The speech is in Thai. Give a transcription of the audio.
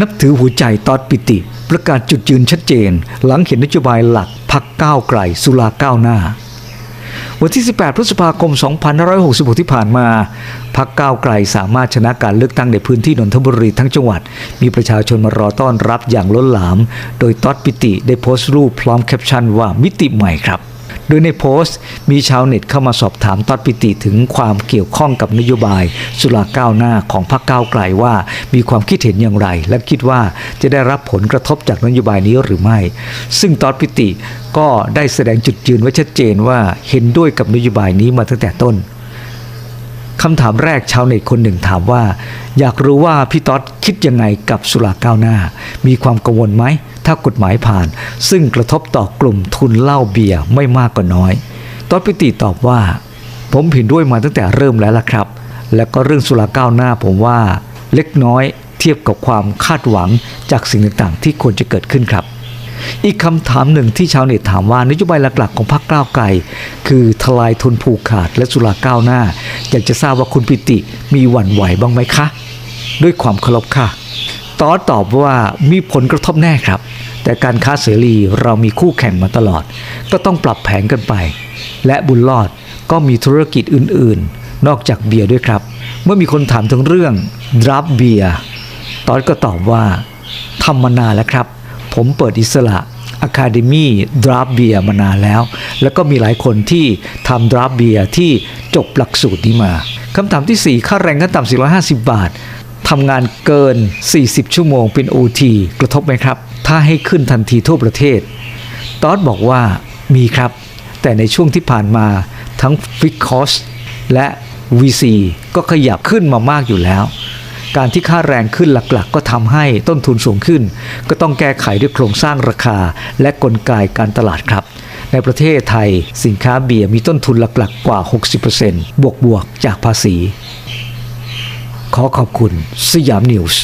นับถือหัวใจตอดปิติ ประกาศจุดยืนชัดเจน หลังเห็นนโยบายหลักพักก้าวไกลสุราก้าวหน้า วันที่ 18 พฤษภาคม 2566 ที่ผ่านมาพักก้าวไกลสามารถชนะการเลือกตั้งในพื้นที่นนทบุรีทั้งจังหวัด มีประชาชนมารอต้อนรับอย่างล้นหลาม โดยตอดปิติได้โพสต์รูปพร้อมแคปชั่นว่ามิติใหม่ครับ โดยในโพสต์ มีชาวเน็ตเข้ามาสอบถามตอดปิติถึงความเกี่ยวข้องกับนโยบาย สุราก้าวหน้าของพรรคก้าวไกลว่า มีความคิดเห็นอย่างไร และคิดว่าจะได้รับผลกระทบจากนโยบายนี้หรือไม่ ซึ่งตอดปิติก็ได้แสดงจุดยืนไว้ชัดเจนว่าเห็นด้วยกับนโยบายนี้มาตั้งแต่ต้นคำถามแรกชาวเน็ตคนหนึ่งถามว่า อยากรู้ว่าพี่ต๊อดคิดยังไงกับสุราก้าวหน้า มีความกังวลไหม ถ้ากฎหมายผ่าน ซึ่งกระทบต่อกลุ่มทุนเหล้าเบียร์ไม่มากก็น้อยต๊อดปิติตอบว่า ผมเห็นด้วยมาตั้งแต่เริ่มแล้วล่ะครับ และก็เรื่องสุราก้าวหน้าผมว่าเล็กน้อยเทียบกับความคาดหวังจากสิ่งต่างๆ ที่ควรจะเกิดขึ้นครับ อีกคำถามหนึ่งที่ชาวเน็ตถามว่านโยบายหลักๆของพรรคก้าวไกล คือทลายทุนผูกขาดและสุราก้าวหน้า อยากจะทราบว่าคุณปิติมีหวั่นไหวบ้างไหมคะ ด้วยความเคารพค่ะ อตอบว่ามีผลกระทบแน่ครับ แต่การค้าเสรีเรามีคู่แข่งมาตลอด ก็ต้องปรับแผนกันไป และบุญรอดก็มีธุรกิจอื่นๆ นอกจากเบียร์ด้วยครับ เมื่อมีคนถามถึงเรื่องดรับเบียร์ตอนก็ตอบว่าทำมานานแล้วครับ ผมเปิดอิสระ Academy d r a f t Beer มานานแล้ว แล้วก็มีหลายคนที่ทำ d r a f t Beer ที่จบหลักสูตรนี้มาคำถามที่ 4 ค่าแรงขั้นต่ำ450 บาท ทำงานเกิน 40 ชั่วโมงเป็น OT กระทบไหมครับ ถ้าให้ขึ้นทันทีทั่วประเทศ ตอดบอกว่ามีครับ แต่ในช่วงที่ผ่านมาทั้งฟิกคอสและ VC ก็ขยับขึ้นมามากอยู่แล้ว การที่ค่าแรงขึ้นหลักๆ ก็ทำให้ต้นทุนสูงขึ้น ก็ต้องแก้ไขด้วยโครงสร้างราคา และกลไกการตลาดครับ ในประเทศไทยสินค้าเบียร์มีต้นทุนหลักๆ กว่า 60%บวกๆจากภาษี ขอขอบคุณสยามนิวส์